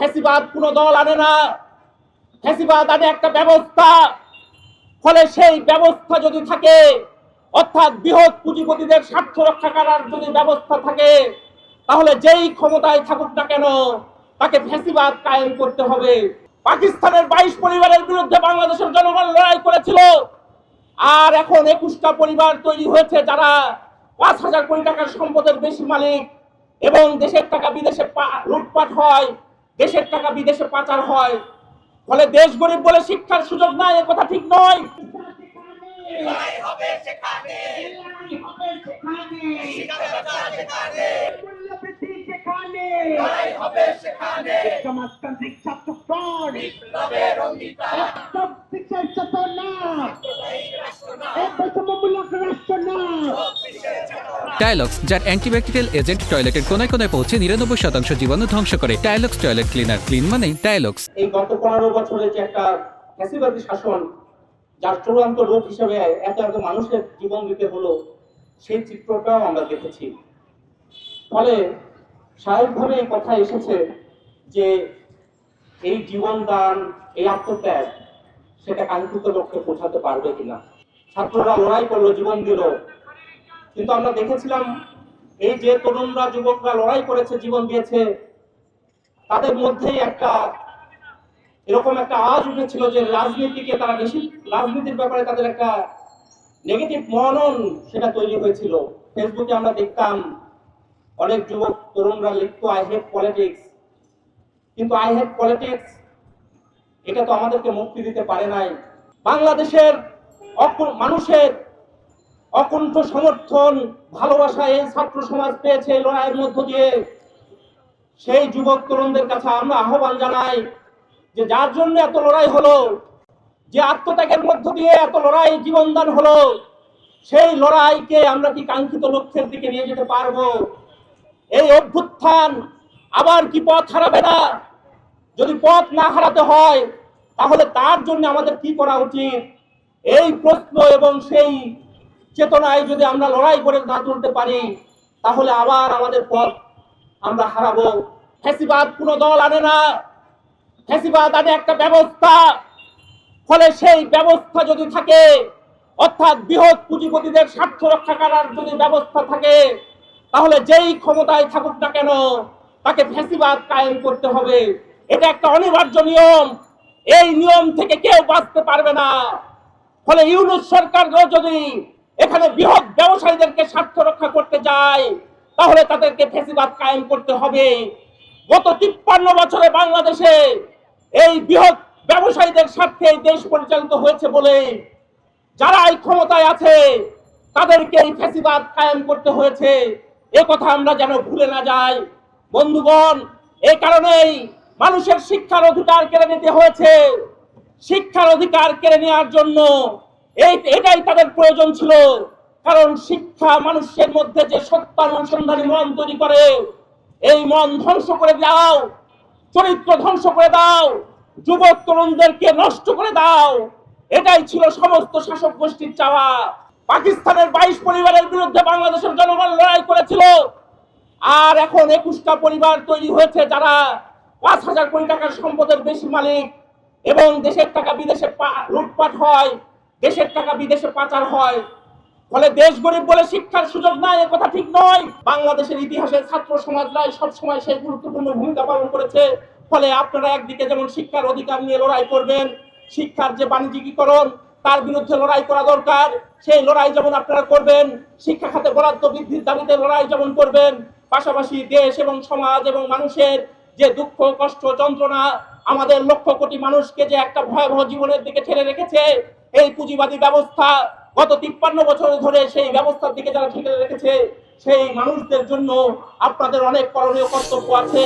ফ্যাসিবাদ কোন দল আনে না। ফ্যাসিবাদ আনে একটা ব্যবস্থা। ফলে সেই ব্যবস্থা যদি থাকে, অর্থাৎ বৃহৎ পুঁজিপতিদের স্বার্থ রক্ষা করার যদি ব্যবস্থা থাকে, তাহলে যেই ক্ষমতায় থাকুক না কেন, তাকে ফ্যাসিবাদ কায়েম করতে হবে। পাকিস্তানের বাইশ পরিবারের বিরুদ্ধে বাংলাদেশের জনগণ লড়াই করেছিল। আর এখন একুশটা পরিবার তৈরি হয়েছে যারা পাঁচ হাজার কোটি টাকার সম্পদের বেশি মালিক এবং দেশের টাকা বিদেশে লুটপাট হয়। দেশের টাকা বিদেশে পাচার হয়। ফলে দেশ গরিব বলে শিক্ষার সুযোগ নাই এ কথা ঠিক নয়। লড়াই টাইলক্স যার অ্যান্টিব্যাকটেরিয়াল এজেন্ট টয়লেটের কোনায় কোনায় পৌঁছে নিরানব্বই শতাংশ জীবাণু ধ্বংস করে। টাইলক্স টয়লেট ক্লিনার ক্লিন মানেই টাইলক্স এই গত পনেরো বছরে যে একটা ফ্যাসিবাদী শাসন, যার চূড়ান্ত রূপ হিসেবে এত এত মানুষের জীবন দিতে হলো, সেই চিত্রটাও আমরা দেখেছি। ফলে স্বাভাবিকভাবে এই কথা এসেছে যে এই জীবন দান এই আত্মত্যাগ, সেটা কাঙ্ক্ষিত লক্ষ্যে পৌঁছাতে পারবে কিনা। ছাত্ররা লড়াই করল, জীবন দিল। কিন্তু আমরা দেখেছিলাম এই যে তরুণরা, যুবকরা লড়াই করেছে, জীবন দিয়েছে, তাদের মধ্যেই একটা এরকম একটা আওয়াজ উঠেছিল যে রাজনীতিকে তারা রাজনীতির ব্যাপারে তাদের একটা নেগেটিভ মনন সেটা তৈরি হয়েছিল। ফেসবুকে আমরা দেখতাম অনেক যুবক, তরুণরা লিখতো আই হেট পলিটিক্স কিন্তু আই হেট পলিটিক্স এটা তো আমাদেরকে মুক্তি দিতে পারে নাই। বাংলাদেশের মানুষের অকুণ্ঠ সমর্থন ভালোবাসা এই ছাত্র সমাজ পেয়েছে লড়াইয়ের মধ্য দিয়ে। সেই যুবক তরুণদের কাছে আমরা আহ্বান জানাই যে যার জন্য এত লড়াই হলো, যে আত্মত্যাগের মধ্য দিয়ে এত লড়াই জীবনদান হলো, সেই লড়াইকে আমরা কি কাঙ্ক্ষিত লক্ষ্যের দিকে নিয়ে যেতে পারব? এই অভ্যুত্থান আবার কি পথ হারাবে না? যদি পথ না হারাতে হয়, তাহলে তার জন্য আমাদের কি করা উচিত? এই প্রশ্ন এবং সেই চেতনায় যদি আমরা লড়াই করে না তুলতে পারি, তাহলে আবার আমাদের পথ আমরা হারাবো। ফ্যাসিবাদ কোনো দল আনে না। ফ্যাসিবাদ আনে একটা ব্যবস্থা। ফলে সেই ব্যবস্থা যদি থাকে, অর্থাৎ বৃহৎ পুঁজিপতিদের স্বার্থ রক্ষা করার যদি ব্যবস্থা থাকে, তাহলে যেই ক্ষমতায় থাকুক না কেন, তাকে ফ্যাসিবাদ কায়েম করতে হবে। এটা একটা অনিবার্য নিয়ম। এই নিয়ম থেকে কেউ বাঁচতে পারবে না। ফলে ইউনুস সরকারও যদি এখানে বৃহৎ ব্যবসায়ীদেরকে স্বার্থ রক্ষা করতে যায় তাহলে তাদেরকে ফেসিবাদ কায়েম করতে হবে। গত তিপ্পান্ন বছরে বাংলাদেশে এই বৃহৎ ব্যবসায়ীদের স্বার্থে দেশ পরিচালিত হয়েছে বলে যারা এই ক্ষমতায় আছে, তাদেরকে এই ফেসিবাদ কায়েম করতে হয়েছে। এ কথা আমরা যেন ভুলে না যাই। বন্ধুগণ এই কারণেই মানুষের শিক্ষার অধিকার কেড়ে নিতে হয়েছে। শিক্ষার অধিকার কেড়ে নেওয়ার জন্য এই, এটাই তাদের প্রয়োজন ছিল। কারণ শিক্ষা মানুষের মধ্যে যে সত্যানুসন্ধানী মন তৈরি করে, এই মন ধ্বংস করে দাও, চরিত্র ধ্বংস করে দাও, যুবক তরুণদেরকে নষ্ট করে দাও। এটাই ছিল সমস্ত শাসক গোষ্ঠীর চাওয়া। পাকিস্তানের বাইশ পরিবারের বিরুদ্ধে বাংলাদেশের জনগণ লড়াই করেছিল। আর এখন একুশটা পরিবার তৈরি হয়েছে যারা পাঁচ হাজার কোটি টাকার সম্পদের বেশি মালিক এবং দেশের টাকা বিদেশে লুটপাট হয়। দেশের টাকা বিদেশে পাচার হয়। ফলে দেশ গরিব বলে শিক্ষার সুযোগ নাই, এ কথা ঠিক নয়। বাংলাদেশের ইতিহাসে ছাত্র সমাজরাই সবসময় সেই গুরুত্বপূর্ণ ভূমিকা পালন করেছে। ফলে আপনারা একদিকে যেমন শিক্ষার অধিকার নিয়ে লড়াই করবেন, শিক্ষার যে বাণিজ্যিকীকরণ, তার বিরুদ্ধে লড়াই করা দরকার। সেই লড়াই যেমন আপনারা করবেন, শিক্ষা খাতে বরাদ্দ বৃদ্ধির দাবিতে লড়াই যেমন করবেন, পাশাপাশি দেশ এবং সমাজ এবং মানুষের যে দুঃখ, কষ্ট, যন্ত্রণা, আমাদের লক্ষ কোটি মানুষকে যে একটা ভয়াবহ জীবনের দিকে ঠেলে রেখেছে এই পুঁজিবাদী ব্যবস্থা গত তিপ্পান্ন বছর ধরে সেই ব্যবস্থার দিকে যারা ঠেকে রেখেছে, সেই মানুষদের জন্য আপনাদের অনেক করণীয় কর্তব্য আছে।